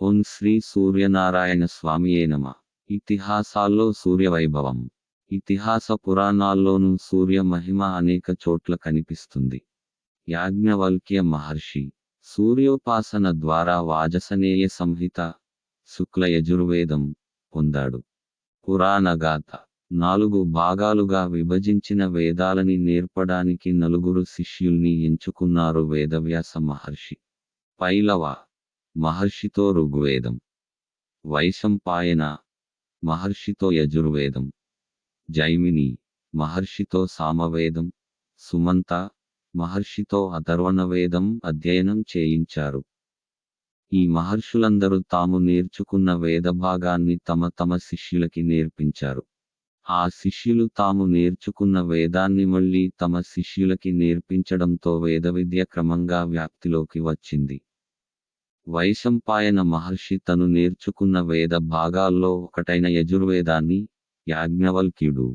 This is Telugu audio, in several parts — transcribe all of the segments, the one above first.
ఓం శ్రీ సూర్యనారాయణ స్వామియే నమ. ఇతిహాసాల్లో సూర్యవైభవం. ఇతిహాస పురాణాల్లోనూ సూర్య మహిమ అనేక చోట్ల కనిపిస్తుంది. యాజ్ఞవల్క్య మహర్షి సూర్యోపాసన ద్వారా వాజసనేయ సంహిత శుక్ల యజుర్వేదం పొందాడు. పురాణగాథ నాలుగు భాగాలుగా విభజించిన వేదాలని నేర్పడానికి నలుగురు శిష్యుల్ని ఎంచుకున్నారు వేదవ్యాస మహర్షి. పైలవ మహర్షితో ఋగ్వేదం. వైశంపాయన మహర్షితో యజుర్వేదం. జైమిని మహర్షితో సామవేదం. సుమంత మహర్షితో అథర్వణవేదం అధ్యయనం చేయించారు. ఈ మహర్షులందరూ తాము నేర్చుకున్న వేదభాగాన్ని తమ తమ శిష్యులకి నేర్పించారు. ఆ శిష్యులు తాము నేర్చుకున్న వేదాన్ని మళ్ళీ తమ శిష్యులకి నేర్పించడంతో వేద విద్య క్రమంగా వ్యాప్తిలోకి వచ్చింది. వైశంపాయన మహర్షి తను నేర్చుకున్న వేద భాగాల్లో ఒకటైన యజుర్వేదాన్ని యాజ్ఞవల్క్యుడు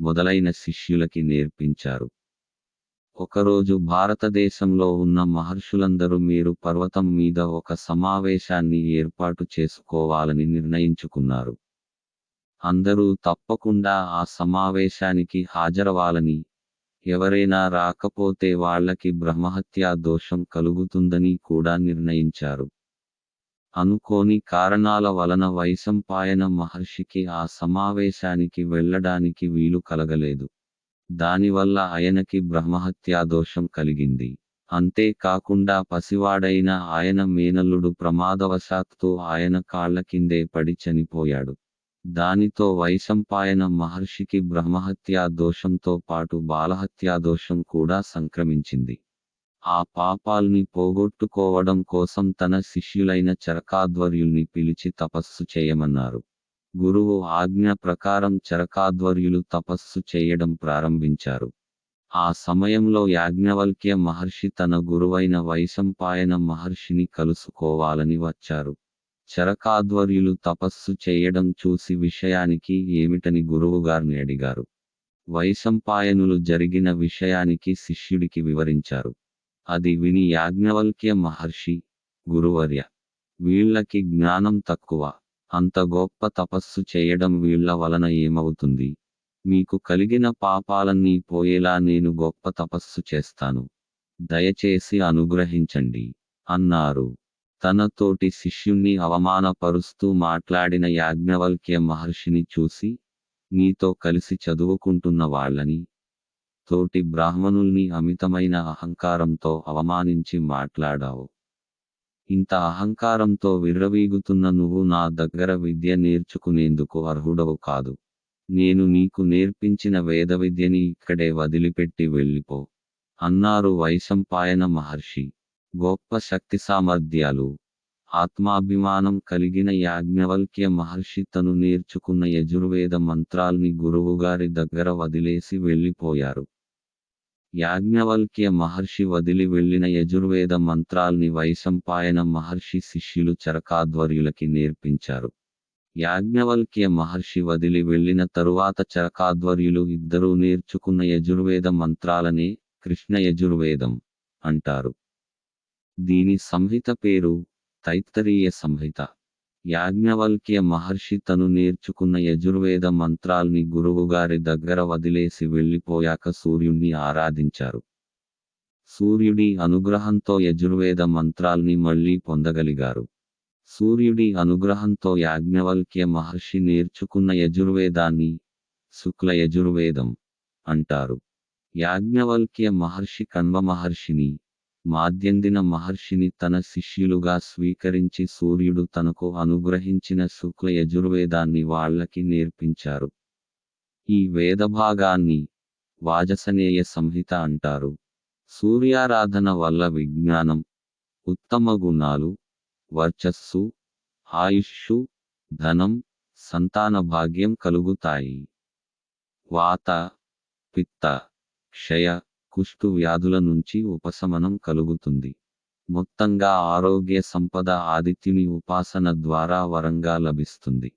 మొదలైన శిష్యులకి నేర్పించారు. ఒకరోజు భారతదేశంలో ఉన్న మహర్షులందరూ మీరు పర్వతం మీద ఒక సమావేశాన్ని ఏర్పాటు చేసుకోవాలని నిర్ణయించుకున్నారు. అందరూ తప్పకుండా ఆ సమావేశానికి హాజరవాలని ఎవరైనా రాకపోతే వాళ్ళకి బ్రహ్మహత్యా దోషం కలుగుతుందని కూడా నిర్ణయించారు. అనుకోని కారణాల వలన వైసంపాయన మహర్షికి ఆ సమావేశానికి వెళ్ళడానికి వీలు కలగలేదు. దానివల్ల ఆయనకి బ్రహ్మహత్యా దోషం కలిగింది. అంతేకాకుండా పసివాడైన ఆయన మేనల్లుడు ప్రమాదవశాత్తు ఆయన కాళ్ళ కిందే పడి చనిపోయాడు. దానితో వైశంపాయన మహర్షికి బ్రహ్మహత్యా దోషంతో పాటు బాలహత్యా దోషం కూడా సంక్రమించింది. ఆ పాపాల్ని పోగొట్టుకోవడం కోసం తన శిష్యులైన చరకాధ్వర్యుల్ని పిలిచి తపస్సు చేయమన్నారు. గురువు ఆజ్ఞ ప్రకారం చరకాధ్వర్యులు తపస్సు చేయడం ప్రారంభించారు. ఆ సమయంలో యాజ్ఞవల్క్య మహర్షి తన గురువైన వైశంపాయన మహర్షిని కలుసుకోవాలని వచ్చారు. చరకాధ్వర్యులు తపస్సు చేయడం చూసి విషయానికి ఏమిటని గురువుగారిని అడిగారు. వైశంపాయనులు జరిగిన విషయానికి శిష్యుడికి వివరించారు. అది విని యాజ్ఞవల్క్య మహర్షి గురువర్య వీళ్ళకి జ్ఞానం తక్కువ అంత గొప్ప తపస్సు చేయడం వీళ్ళ వలన ఏమవుతుంది? మీకు కలిగిన పాపాలన్నీ పోయేలా నేను గొప్ప తపస్సు చేస్తాను. దయచేసి అనుగ్రహించండి అన్నారు. తన తోటి శిష్యుణ్ణి అవమానపరుస్తూ మాట్లాడిన యాజ్ఞవల్క్య మహర్షిని చూసి నీతో కలిసి చదువుకుంటున్న వాళ్ళని తోటి బ్రాహ్మణుల్ని అమితమైన అహంకారంతో అవమానించి మాట్లాడావు. ఇంత అహంకారంతో విర్రవీగుతున్న నువ్వు నా దగ్గర విద్య నేర్చుకునేందుకు అర్హుడవు కాదు. నేను నీకు నేర్పించిన వేద విద్యని ఇక్కడే వదిలిపెట్టి వెళ్ళిపో అన్నారు వైశంపాయన మహర్షి. గొప్ప శక్తి సామర్థ్యాలు. ఆత్మాభిమానం కలిగిన యాజ్ఞవల్క్య మహర్షి తను నేర్చుకున్న యజుర్వేద మంత్రాల్ని గురువుగారి దగ్గర వదిలేసి వెళ్ళిపోయారు. యాజ్ఞవల్క్య మహర్షి వదిలి వెళ్ళిన యజుర్వేద మంత్రాల్ని వైశంపాయన మహర్షి శిష్యులు చరకాధ్వర్యులకి నేర్పించారు. యాజ్ఞవల్క్య మహర్షి వదిలి వెళ్ళిన తరువాత చరకాధ్వర్యులు ఇద్దరూ నేర్చుకున్న యజుర్వేద మంత్రాలనే కృష్ణ యజుర్వేదం అంటారు. దీని సంహిత పేరు తైత్తరీయ సంహిత. యాజ్ఞవల్క్య మహర్షి తను నేర్చుకున్న యజుర్వేద మంత్రాల్ని గురువుగారి దగ్గర వదిలేసి వెళ్ళిపోయాక సూర్యుణ్ణి ఆరాధించారు. సూర్యుడి అనుగ్రహంతో యజుర్వేద మంత్రాల్ని మళ్ళీ పొందగలిగారు. సూర్యుడి అనుగ్రహంతో యాజ్ఞవల్క్య మహర్షి నేర్చుకున్న యజుర్వేదాన్ని శుక్ల యజుర్వేదం అంటారు. యాజ్ఞవల్క్య మహర్షి కన్వ మహర్షిని మాద్యందిన మహర్షిని తన శిష్యులుగా స్వీకరించి సూర్యుడు తనకు అనుగ్రహించిన శుక్ల యజుర్వేదాన్ని వాళ్ళకి నేర్పించారు. ఈ వేదభాగాన్ని వాజసనేయ సంహిత అంటారు. సూర్యారాధన వల్ల విజ్ఞానం ఉత్తమ గుణాలు వర్చస్సు ఆయుష్షు ధనం సంతాన భాగ్యం కలుగుతాయి. వాత పిత్త క్షయ కుష్టు వ్యాధుల నుంచి ఉపశమనం కలుగుతుంది. మొత్తంగా ఆరోగ్య సంపద ఆదిత్యుని ఉపాసన ద్వారా వరంగా లభిస్తుంది.